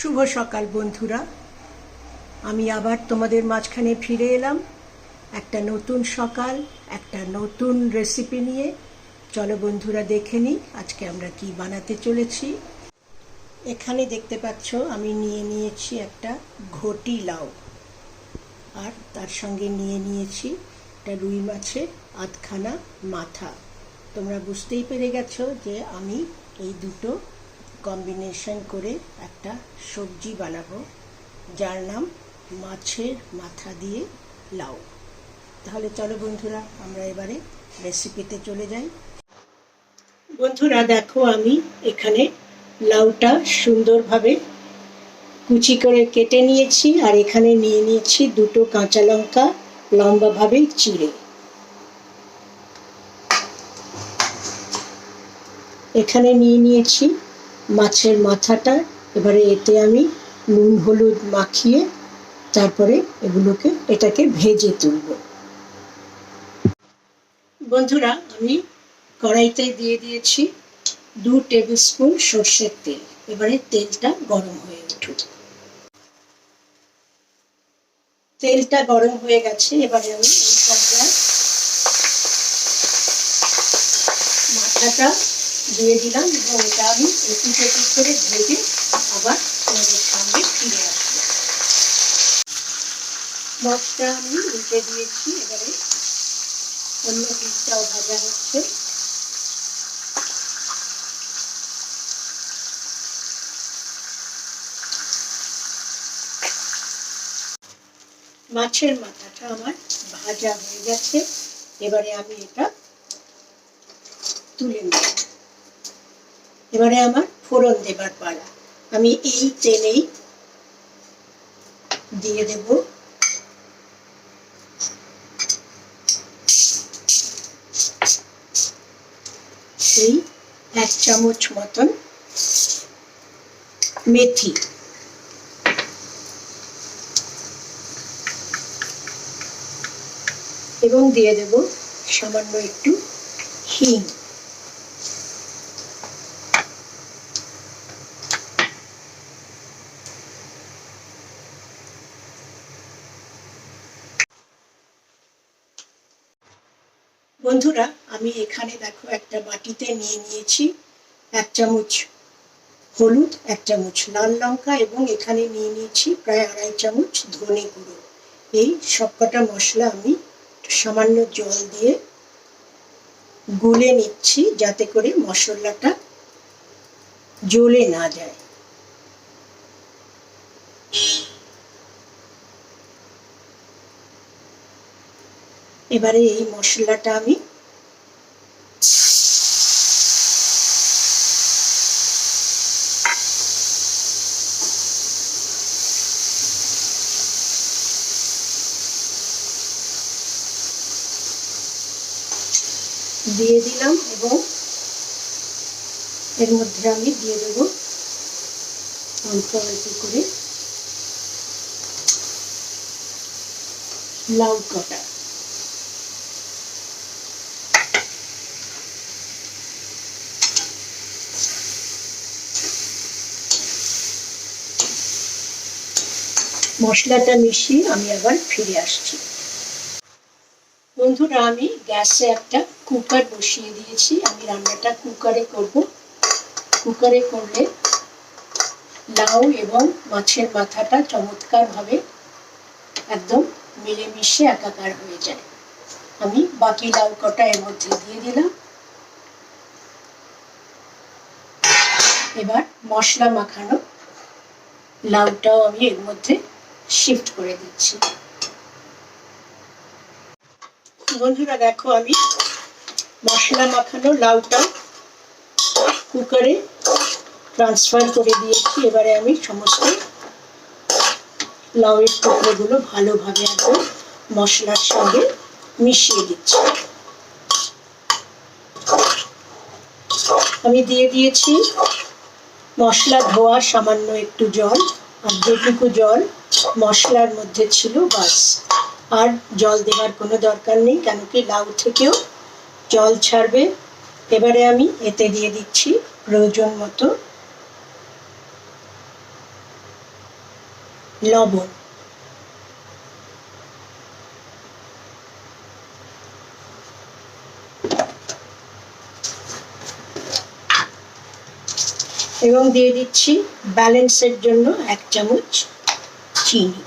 শুভ সকাল, বন্ধুরা। আমি আবার তোমাদের মাঝখানে ফিরে এলাম। একটা নতুন সকাল, একটা নতুন রেসিপি নিয়ে। চলো বন্ধুরা, দেখে নিই আজকে আমরা কি বানাতে চলেছি। এখানে দেখতে পাচ্ছ, আমি নিয়ে নিয়েছি একটা ঘটি লাউ। আর তার সঙ্গে নিয়ে নিয়েছি একটা রুই মাছের আধখানা মাথা। তোমরা বুঝতেই পেরে গেছো যে আমি এই দুটো কম্বিনেশন করে একটা সবজি বানাবো, যার নাম মাছের মাথা দিয়ে লাউ। তাহলে চলো বন্ধুরা, আমরা এবারে রেসিপিতে চলে যাই। বন্ধুরা, দেখো আমি এখানে লাউটা সুন্দরভাবে কুচি করে কেটে নিয়েছি, আর এখানে নিয়ে নিয়েছি দুটো কাঁচা লঙ্কা, লম্বাভাবে চিড়ে। এখানে নিয়ে নিয়েছি মাছের মাথাটা, এবারে এতে আমি নুন, হলুদ মাখিয়ে তারপরে এগুলোকে, এটাকে ভেজে তুলব। বন্ধুরা, আমি কড়াইতে দিয়ে দিয়েছি দু টেবিল স্পুন সর্ষের তেল। এবারে তেলটা গরম হয়ে উঠুক। তেলটা গরম হয়ে গেছে, এবারে আমি এই পর্যায়ে মাথাটা দিয়ে দিলাম এবং এটা আমি এপিট এপিট করে ভেজে আবার তোমাদের সামনে ফিরে আসব। মাছটা আমি উল্টে দিয়েছি, এবারে অন্য পিসটাও ভাজা হচ্ছে। মাছের মাথাটা আমার ভাজা হয়ে গেছে, এবারে আমি এটা তুলে নেব এবারে আমার ফোড়ন দেবার পালা। আমি এই তেলেই দিয়ে দেব। এই এক চামচ মতন মেথি। এবং দিয়ে দেব সামান্য একটু হিং। বন্ধুরা, আমি এখানে দেখো একটা বাটিতে নিয়ে নিয়েছি এক চামচ হলুদ, এক চামচ লাল লঙ্কা এবং এখানে নিয়ে নিয়েছি প্রায় আড়াই চামচ ধনে গুঁড়ো। এই সবকটা মশলা আমি সামান্য জল দিয়ে গুলে নিচ্ছি যাতে করে মশলাটা জ্বলে না যায়। এবারে এই মশলাটা আমি দিয়ে দিলাম এবং এর মধ্যে আমি দিয়ে দেব অল্প অল্প করে লাউ কটা। মশলাটা মিশিয়ে আমি আবার ফিরে আসছি। বন্ধুরা, আমি গ্যাসে একটা কুকার বসিয়ে দিয়েছি। আমি রান্নাটা কুকারে করব। কুকারে করলে লাউ এবং মাছের মাথাটা চমৎকারভাবে একদম মিলেমিশে একাকার হয়ে যায়। আমি বাকি লাউ কটা এর মধ্যে দিয়ে দিলাম। এবার মশলা মাখানো লাউটাও আমি এর মধ্যে শিফট করে দিচ্ছি। বন্ধুরা দেখো আমি মশলা মাখানো লাউটা কুকারে ট্রান্সফার করে দিয়েছি। এবারে আমি সমস্ত লাউয়ের টুকরোগুলো ভালোভাবে একদম মশলার সঙ্গে মিশিয়ে দিচ্ছি। আমি দিয়ে দিয়েছি মশলা ধোয়া সামান্য একটু জল। যেটুকু জল মশলার মধ্যে ছিল বাস আর জল দেওয়ার কোনো দরকার নেই, কেন কি লাউ থেকেও জল ছাড়বে। এবারে আমি এতে দিয়ে দিচ্ছি প্রয়োজন মতো লবণ। এবং দিয়ে দিচ্ছি ব্যালেন্সের জন্য এক চামচ চিনি।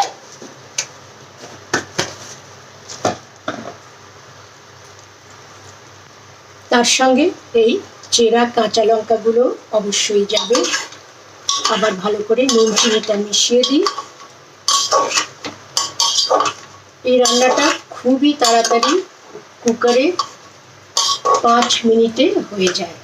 তার সঙ্গে এই চেরা কাঁচা লঙ্কাগুলো অবশ্যই যাবে। আবার ভালো করে নুন চিনিটা মিশিয়ে দিই। এই রান্নাটা খুবই তাড়াতাড়ি কুকারে পাঁচ মিনিটে হয়ে যায়।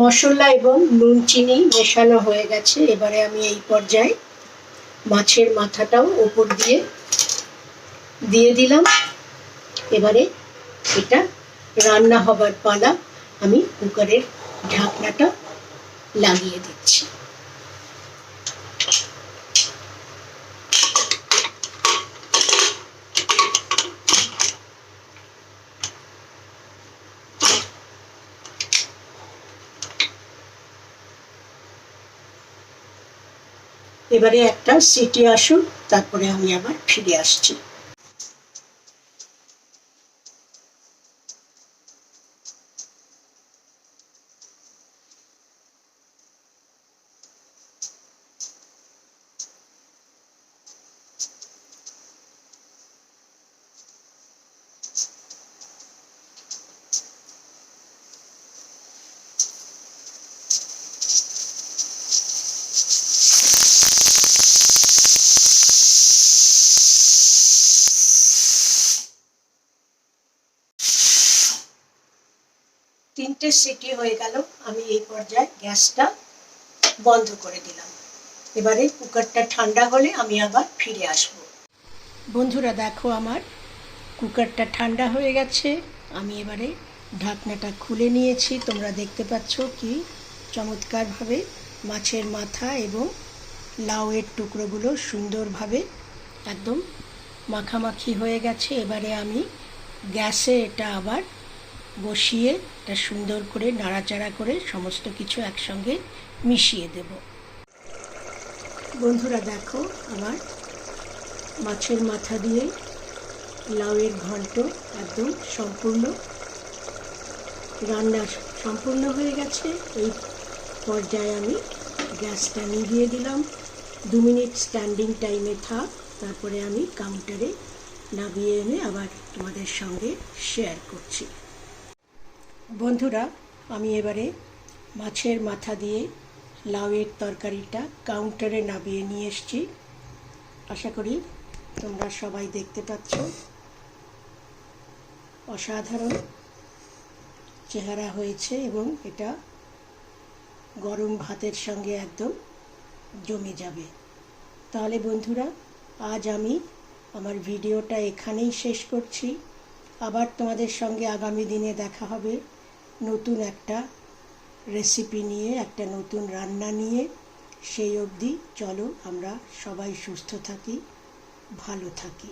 মশলা এবং নুন চিনি মেশানো হয়ে গেছে। এবারে আমি এই পর্যায়ে মাছের মাথাটাও ওপর দিয়ে দিয়ে দিলাম। এবারে এটা রান্না হবার পালা আমি কুকারের ঢাকনাটা লাগিয়ে দিচ্ছি। এবারে একটা সিটি আসুন তারপরে আমি আবার ফিরে আসছি। তিনটে সিটি হয়ে গেল। আমি এই পর্যায়ে গ্যাসটা বন্ধ করে দিলাম। এবারে কুকারটা ঠান্ডা হলে আমি আবার ফিরে আসব। বন্ধুরা, দেখো আমার কুকারটা ঠান্ডা হয়ে গেছে। আমি এবারে ঢাকনাটা খুলে নিয়েছি। তোমরা দেখতে পাচ্ছ কি চমৎকারভাবে মাছের মাথা এবং লাউয়ের টুকরোগুলো সুন্দরভাবে একদম মাখামাখি হয়ে গেছে। এবারে আমি গ্যাসে এটা আবার বসিয়ে এটা সুন্দর করে নাড়াচাড়া করে সমস্ত কিছু একসঙ্গে মিশিয়ে দেব। বন্ধুরা দেখো আমার মাছের মাথা দিয়ে লাউয়ের ঘন্ট একদম সম্পূর্ণ রান্না সম্পূর্ণ হয়ে গেছে। এই পর্যায়ে আমি গ্যাসটা নিভিয়ে দিলাম। দু মিনিট স্ট্যান্ডিং টাইমে থাক, তারপরে আমি কাউন্টারে নামিয়ে এনে আবার তোমাদের সঙ্গে শেয়ার করছি। বন্ধুরা, আমি এবারে মাছের মাথা দিয়ে লাউয়ের তরকারিটা কাউন্টারে নামিয়ে নিয়ে এসেছি। আশা করি তোমরা সবাই দেখতে পাচ্ছ। অসাধারণ চেহারা হয়েছে এবং এটা গরম ভাতের সঙ্গে একদম জমে যাবে। তাহলে বন্ধুরা, আজ আমি আমার ভিডিওটা এখানেই শেষ করছি। আবার তোমাদের সঙ্গে আগামী দিনে দেখা হবে। নতুন একটা রেসিপি নিয়ে, একটা নতুন রান্না নিয়ে, সেই অবধি চলো আমরা সবাই সুস্থ থাকি, ভালো থাকি।